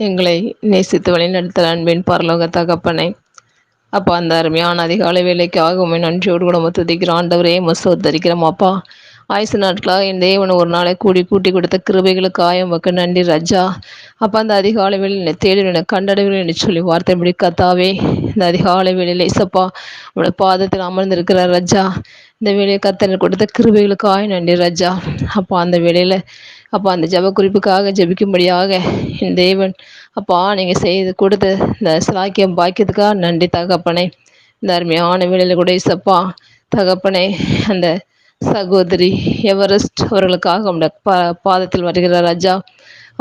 எங்களை நேசித்து வழிநடத்த அன்பின் பரலோக தகப்பனை. அப்பா அந்த அருமையான அதிகாலை வேலைக்காக உண்மை நன்றியோடு கூட துதிக்கிற ஆண்டவரே மசோத்தரிக்கிறோம் அப்பா. ஆயுசு நாட்களாக என் தேவன் ஒரு நாளை கூடி கூட்டி கொடுத்த கிருபைகளுக்கு உமக்கு நன்றி ரஜா. அப்போ அந்த அதிகாலை வேலையில் என்னை தேடி என்னை கண்டடைவில் என்று சொல்லி வார்த்தை முடி கத்தாவே இந்த அதிகாலை வேலையில் இசப்பா உங்களோட பாதத்தில் அமர்ந்திருக்கிற ரஜா. இந்த வேலையை கத்தனை கொடுத்த கிருபைகளுக்காக நன்றி ரஜா. அப்போ அந்த வேலையில் அப்போ அந்த ஜப குறிப்புக்காக ஜபிக்கும்படியாக என் தேவன் அப்பா நீங்கள் செய்து கொடுத்த இந்த சாக்கியம் பாக்கியத்துக்காக நன்றி தகப்பனை. இந்த அருமையான வேலையில் கூட இசப்பா தகப்பனை அந்த சகோதரி எவரெஸ்ட் அவர்களுக்காக உங்களோட பா பாதத்தில் வருகிற ராஜா.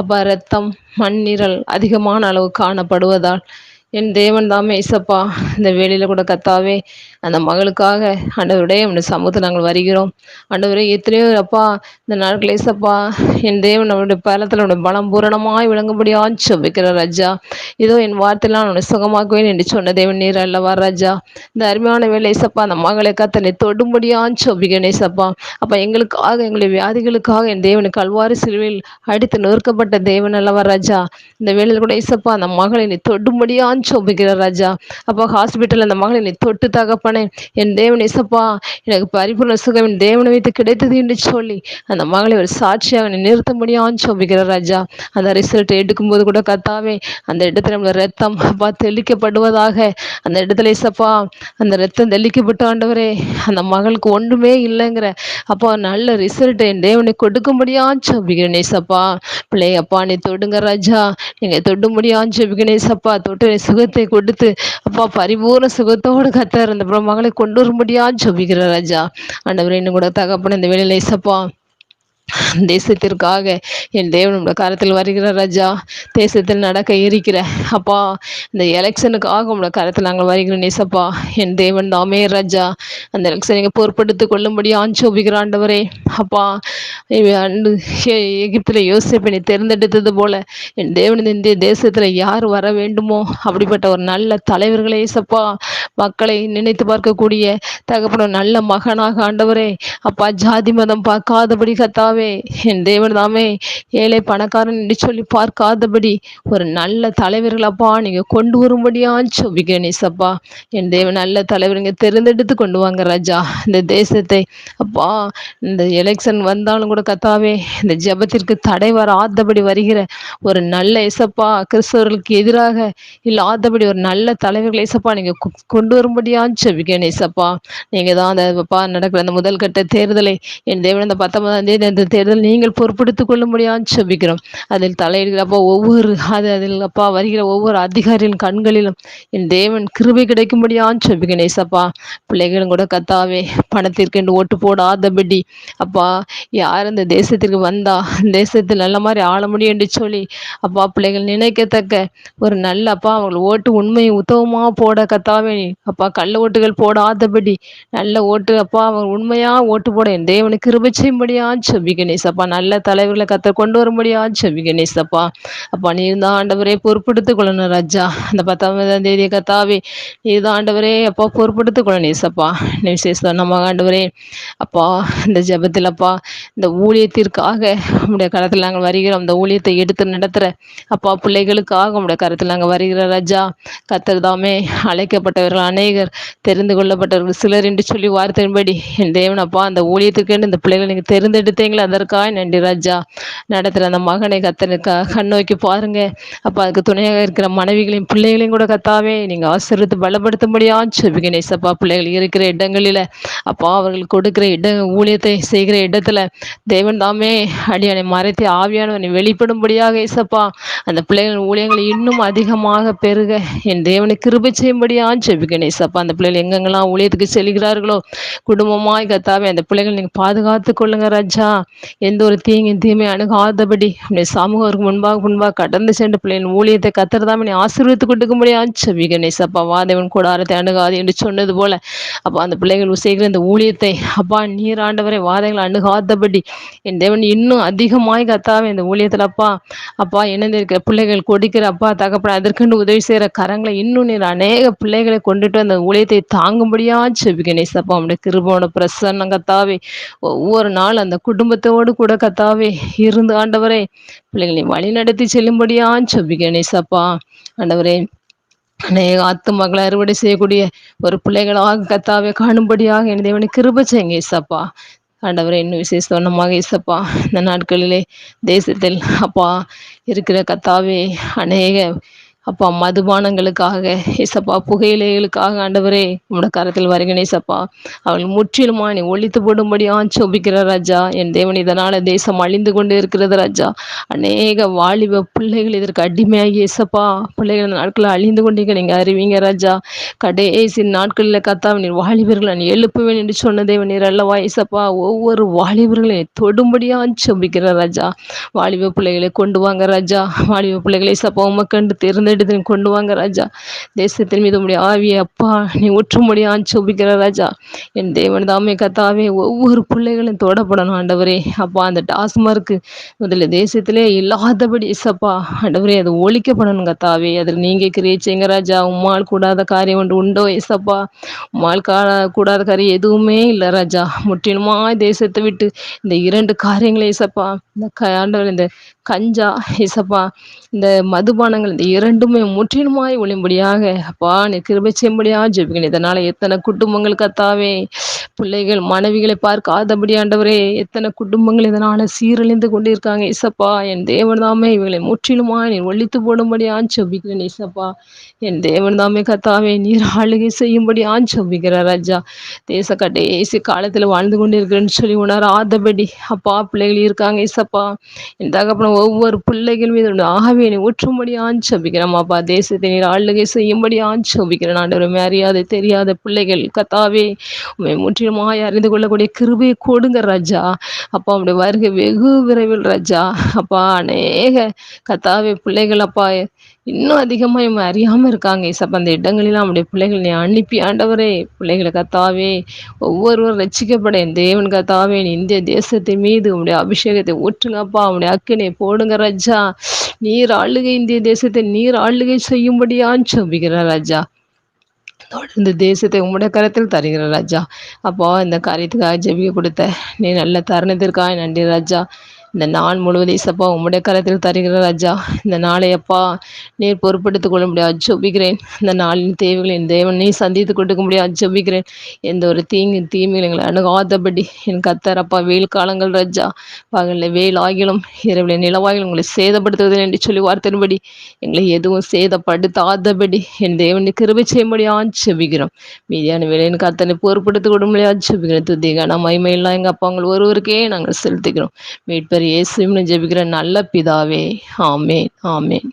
அப்போ ரத்தம் மண்ணீரல் அதிகமான அளவு காணப்படுவதால் என் தேவன் தாமே இசப்பா இந்த வேலையில் கூட கத்தாவே அந்த மகளுக்காக ஆண்டவருடைய நம்முடைய சமூகத்தை நாங்கள் வருகிறோம். ஆண்டவரே எத்தனையோ அப்பா இந்த நாட்கள் இசப்பா என் தேவன் நம்மளுடைய பலத்தில் அவருடைய பலம் பூரணமாய் விளங்கும்படியாக சொப்பிக்கிற ராஜா. இதோ என் வார்த்தையெல்லாம் உன்னை சுகமாக்குவேன் என்று சொன்ன தேவன் நீர் அல்லவா ராஜா? இந்த அருமையான வேலை இசப்பா அந்த மகளை கத்தனை தொடும்படியான்னு செபிக்கிறேன் இசப்பா அப்போ. எங்களுக்காக எங்களுடைய வியாதிகளுக்காக என் தேவனுக்கு கல்வாரி சிலுவையில் அடித்து நொறுக்கப்பட்ட தேவன் அல்லவா ராஜா? இந்த வேலையில் கூட இசப்பா அந்த மகளை நீ தொடும்படியான்னு சொபிக்கிற ராஜா. அப்போ ஹாஸ்பிட்டல் அந்த மகளை நீ தொட்டு தகப்பன் என் தேவன் இசப்பா எனக்கு பரிபூர்ண சுகம் என் தேவனை வைத்து கிடைத்தது என்று சொல்லி அந்த மகளை ஒரு சாட்சியாக நீ நிறுத்த முடியான்னு சொபிக்கிற ராஜா. அந்த ரிசல்ட் எடுக்கும்போது கூட கத்தாவே அந்த இடத்துல நம்மளோட ரத்தம் அப்பா தெளிக்கப்படுவதாக அந்த இடத்துல இசப்பா அந்த ரத்தம் தெளிக்கப்பட்ட ஆண்டவரே அந்த மகளுக்கு ஒன்றுமே இல்லைங்கிற அப்பா நல்ல ரிசல்ட் என் தேவனை கொடுக்கும்படியான்னு சொபிக்கிறேன் ஏசப்பா. பிள்ளையப்பா நீ தொடுங்க ராஜா. நீங்க தொடு முடியான்னு சொபிக்கிறேன் இசப்பா தொட்டு சுகத்தை கொடுத்து அப்பா பரிபூர்ண சுகத்தோடு கத்தார் அந்த மகளை கொண்டு வரும்படியா ஜபிக்கிற ராஜா. ஆண்டவரே இன்னும் கூட தகப்பன இந்த வேலையில் இசப்பா. தேசத்திற்காக என் தேவனோட கரத்தில் வருகிற ராஜா. தேசத்தில் நடக்க இருக்கிற அப்பா இந்த எலெக்ஷனுக்காக உங்களோட கரத்தில் நாங்கள் வருகிறோம் நேசப்பா. என் தேவன் தாமே ராஜா. அந்த எலெக்ஷன் நீங்கள் பொறுப்படுத்திக் கொள்ளும்படி ஆஞ்சோபிக்கிற ஆண்டவரே. அப்பா எகிப்தில் யோசிப்பை தேர்ந்தெடுத்தது போல என் தேவன் இந்திய தேசத்தில் யார் வர வேண்டுமோ? அப்படிப்பட்ட ஒரு நல்ல தலைவர்களே ஏசப்பா. மக்களை நினைத்து பார்க்கக்கூடிய தகப்பன நல்ல மகனாக ஆண்டவரே. அப்பா ஜாதி மதம் பார்க்காதபடி கர்த்தாவே என் தேவன் தாமே ஏழை பணக்காரன் என்று சொல்லி பார்க்காதபடி ஒரு நல்ல தலைவர்களப்பா நீங்க கொண்டு வரும்படியான் சொபிக்கிறேன் சப்பா என் தேவன் நல்ல தலைவருங்க தெரிந்தெடுத்து கொண்டு வாங்க ராஜா. இந்த தேசத்தை அப்பா இந்த எலெக்ஷன் வந்தாலும் கூட கத்தாவே இந்த ஜபத்திற்கு தடை வராதபடி வருகிற ஒரு நல்ல இசப்பா கிறிஸ்தவர்களுக்கு எதிராக இல்லாதபடி ஒரு நல்ல தலைவர்கள் இசப்பா நீங்க கொண்டு வரும்படியான் செபிக்கணும் இசப்பா நீங்க தான் அந்த நடக்கிற அந்த முதல் கட்ட தேர்தலை என் தேவன் அந்த பத்தொன்பதாம் தேதி அந்த தேர்தல் நீங்கள் பொறுப்படுத்திக் முடியாதுன்னு செபிக்கிறோம் அதில் தலையிடுகிறப்போ ஒவ்வொரு அது அதில் அப்பா வருகிற ஒவ்வொரு அதிகாரியின் கண்களிலும் என் தேவன் கிருபை கிடைக்கும்படியான்னு சொல்லிக்கிறேன் ஏசப்பா பிள்ளைகளும் கூட கத்தாவே பணத்திற்கு என்று ஓட்டு போடாதபடி அப்பா யார் இந்த தேசத்திற்கு வந்தா தேசத்தில் நல்ல மாதிரி ஆள முடியும் என்று சொல்லி அப்பா பிள்ளைகள் நினைக்கத்தக்க ஒரு நல்ல அப்பா அவங்களுக்கு ஓட்டு உண்மை உத்தவமாக போட கத்தாவே அப்பா கள்ள ஓட்டுகள் போடாதபடி நல்ல ஓட்டு அப்பா அவங்க உண்மையா ஓட்டு போட என் தேவனுக்கு கிருபை செய்யும்படியான்னு செபி கணேசப்பா நல்ல தலைவர்களை கத்த கொண்டு வரும்படியா செபி கணேசப்பா அப்பா. நீ தான் ஆண்டவரே பொறுப்படுத்திக் கொள்ளணும் ராஜா. அந்த பத்தாம் தேதி கத்தாவே நீ தான் ஆண்டவரே அப்பா பொறுப்படுத்திக் கொள்ளணும் ஏசப்பா நீ விசேஷம் நம்ம ஆண்டவரே அப்பா இந்த ஜபத்தில் அப்பா இந்த ஊழியத்திற்காக உடைய கரத்தில் நாங்கள் வருகிறோம். அந்த ஊழியத்தை எடுத்து நடத்துகிற அப்பா பிள்ளைகளுக்காக உடைய கரத்தில் நாங்கள் வருகிற ராஜா. கத்தர் தாமே அழைக்கப்பட்டவர்கள் அநேகர் தெரிந்து கொள்ளப்பட்டவர்கள் சிலர் என்று சொல்லி வார்த்தையின்படி என் தேவன் அப்பா அந்த ஊழியத்துக்கு இந்த பிள்ளைகளை நீங்கள் தெரிந்தெடுத்தீங்களா? அதற்காக நன்றி ராஜா. நடத்துகிற அந்த மகனை கத்தனுக்கா கண் நோக்கி பாருங்க. அப்போ அதுக்கு துணையாக இருக்கிற மனைவிகளையும் பிள்ளைகளையும் கூட கத்தாவே நீங்கள் ஆசிரியத்து பலப்படுத்த முடியாது செபிங்க நேசப்பா. பிள்ளைகள் இருக்கிற இடங்களில் அப்பா அவர்கள் கொடுக்குற இட ஊழியத்தை செய்கிற இடத்துல தேவன் தாமே அடியானை மறைத்து ஆவியானவனை வெளிப்படும்படியாக இசப்பா அந்த பிள்ளைகள் ஊழியங்களை இன்னும் அதிகமாக பெருக. என் தேவனை கிருபி செய்யும்படியான்னு செபிக்க நேசப்பா. அந்த பிள்ளைகள் எங்கெங்கெல்லாம் ஊழியத்துக்கு செல்கிறார்களோ குடும்பமாய் கத்தாவே அந்த பிள்ளைகள் நீங்கள் பாதுகாத்து கொள்ளுங்க ராஜா. எந்த ஒரு தீங்கும் தீமை அணுகாதபடி அப்படி சமூகம் முன்பாக முன்பாக கடந்து சென்று பிள்ளையின் ஊழியத்தை கத்துறதாம நீ ஆசீர்வித்து கொண்டு முடியாது செவி கணேசப்பா வாதேவன் கூடாரத்தை அணுகாது என்று சொன்னது போல அப்பா அந்த பிள்ளைகள் செய்கிற இந்த ஊழியத்தை அப்பா நீர் ஆண்டவரை அணுகாதபடி என் தேவன் இன்னும் அதிகமாய் கத்தாவே இந்த ஊழியத்தில் அப்பா அப்பா இணைந்திருக்கிற பிள்ளைகள் கொடுக்கிற அப்பா தகப்பட அதற்கென்று உதவி செய்கிற கரங்களை இன்னும் நீர் அநேக பிள்ளைகளை கொண்டுட்டு அந்த ஊழியத்தை தாங்கும்படியா செவி கணேசப்பா அவனுடைய கிருபோட பிரசன்னம் கத்தாவே ஒவ்வொரு நாள் அந்த குடும்பத்தை குடும்பத்தோடு கூட கத்தாவே இருந்து ஆண்டவரே பிள்ளைகளை வழி நடத்தி செல்லும்படியான் சொப்பிக்கணே சப்பா ஆண்டவரே அநேக ஆத்துமக்களை அறுவடை செய்யக்கூடிய ஒரு பிள்ளைகளாக கத்தாவே காணும்படியாக என் தேவனை கிருப செய்யுங்க ஏசப்பா ஆண்டவரை இன்னும் விசேஷமாக இசப்பா இந்த நாட்களிலே தேசத்தில் அப்பா இருக்கிற கத்தாவே அநேக அப்பா மதுபானங்களுக்காக இசப்பா புகையிலைகளுக்காக ஆண்டவரே உங்களோட கரத்தில் வருகிறேன் ஏசப்பா. அவள் முற்றிலுமா நீ ஒழித்து போடும்படியா சோபிக்கிற ராஜா. என் தேவன் இதனால தேசம் அழிந்து கொண்டு இருக்கிறது ராஜா. அநேக வாலிப பிள்ளைகள் இதற்கு அடிமையாகி இசப்பா பிள்ளைகள் நாட்களை நாட்களில் அழிந்து கொண்டீங்க நீங்க அறிவீங்க ராஜா. கடைசி நாட்களில் கத்தா நீ வாலிபர்களை நீ எழுப்புவேன் என்று சொன்ன தேவன் நீர் அல்லவா இசப்பா ஒவ்வொரு வாலிபர்களையும் தொடும்படியா சோபிக்கிற ராஜா. வாலிப பிள்ளைகளை கொண்டு வாங்க ராஜா. வாலிப பிள்ளைகளை சப்பா உமக்கண்டு திறந்து எடுத்து கொண்டு வாங்க ராஜா. தேசத்தின் மீது உடைய ஆவியை அப்பா நீ ஒற்றுமுடியான் சோபிக்கிற ராஜா. என் தேவன் தாமே கத்தாவே ஒவ்வொரு பிள்ளைகளும் தொடப்படணும் ஆண்டவரே. அப்பா அந்த டாஸ்மார்க்கு முதல்ல தேசத்திலே இல்லாதபடி இசப்பா ஆண்டவரே அது ஒழிக்கப்படணும் கத்தாவே. அதில் நீங்க கிரியேச்சிங்க ராஜா. உம்மால் கூடாத காரியம் ஒன்று உண்டோ இசப்பா? உம்மால் கா கூடாத காரியம் எதுவுமே இல்லை ராஜா. முற்றிலுமா தேசத்தை விட்டு இந்த இரண்டு காரியங்களை இசப்பா இந்த ஆண்டவர் இந்த கஞ்சா இசப்பா இந்த மதுபானங்கள் இந்த இரண்டுமே முற்றிலுமாய் ஒளிம்படியாக அப்பா நீ கிருபை செய்யும்படியா ஜெபிக்கணும் இதனால எத்தனை குடும்பங்கள் கத்தாவே பிள்ளைகள் மனைவிகளை பார்க்காதபடி ஆண்டவரே எத்தனை குடும்பங்கள் இதனால சீரழிந்து கொண்டிருக்காங்க இசப்பா. என் தேவன் தாமே இவங்களை முற்றிலுமாய் நீ ஒழித்து போடும்படியா ஜெபிக்கிறேன் இசப்பா. என் தேவன் தாமே கத்தாவே நீர் ஆளுகை செய்யும்படி ஜெபிக்கிற ராஜா. தேச கடைசி காலத்தில் வாழ்ந்து கொண்டிருக்கிறேன்னு சொல்லி உணராதபடி அப்பா பிள்ளைகள் இருக்காங்க இசப்பா. என் தகப்பன ஒவ்வொரு பிள்ளைகள் மீது ஆகவே ஊற்றும்படியான் சபிக்கிறோம் அப்பா தேசத்தை நீர் ஆளுகை செய்யும்படியான் சபிக்கிறேன். ஆண்டவருமே அறியாத தெரியாத பிள்ளைகள் கத்தாவே உண்மை முற்றிலுமாய் அறிந்து கொள்ளக்கூடிய கிருபையை கொடுங்க ராஜா. அப்பா உடைய வருகை வெகு விரைவில் ராஜா. அப்பா அநேக கத்தாவே பிள்ளைகள் அப்பா இன்னும் அதிகமாக இவங்க அறியாமல் இருக்காங்க. இசப்ப அந்த இடங்களிலாம் அவனுடைய பிள்ளைகளை நீ அனுப்பி ஆண்டவரே. பிள்ளைகளை கத்தாவே. ஒவ்வொருவரும் ரசிக்கப்பட என் தேவன் கத்தாவே. இந்திய தேசத்தின் மீது உங்களுடைய அபிஷேகத்தை ஊற்றுங்கப்பா. அவனுடைய அக்கினை போடுங்க ராஜா. நீர் ஆளுகை இந்திய தேசத்தை நீர் ஆளுகை செய்யும்படியான்னு சொல்லுகிறார் ராஜா. தொடர்ந்து தேசத்தை உம்முடைய கரத்தில் தருகிற ராஜா. அப்போ இந்த காரியத்துக்காக ஜெபிக்க கொடுத்த. நீ நல்ல தருணத்திற்காக நன்றி ராஜா. இந்த நாள் முழுவதும் இசப்பா உம்முடைய கரத்தில் தருகிற ராஜா இந்த நாளை அப்பா நீர் பொறுப்படுத்திக் கொள்ள முடியாது ஜொபிக்கிறேன். இந்த நாளின் தேவைகளை என் தேவன் நீ சந்தித்து கொடுக்க முடியாது ஜொபிக்கிறேன். எந்த ஒரு தீங்கு தீமைகள் எங்களை அணுகாதபடி என் கத்தர் அப்பா வெயில் காலங்கள் ராஜா பகலில் வெயில் ஆகிலும் இரவில் நிலவாயிலும் உங்களை சேதப்படுத்துவதில் என்று சொல்லி வார்த்தையின்படி எங்களை எதுவும் சேதப்படுத்தாதபடி என் தேவனை கிருபை முடியாது செபிக்கிறோம் மீதியான வேலையின் கத்தனை பொறுப்படுத்திக் கொள்ள முடியாது செபிக்கிறேன் துதிகான மைமையெல்லாம் எங்கள் அப்பா அவங்க ஒருவருக்கே நாங்கள் செலுத்திக்கிறோம் மீட்பர் இயேசுவின் ஜெபிக்கிற நல்ல பிதாவே. ஆமேன் ஆமேன்.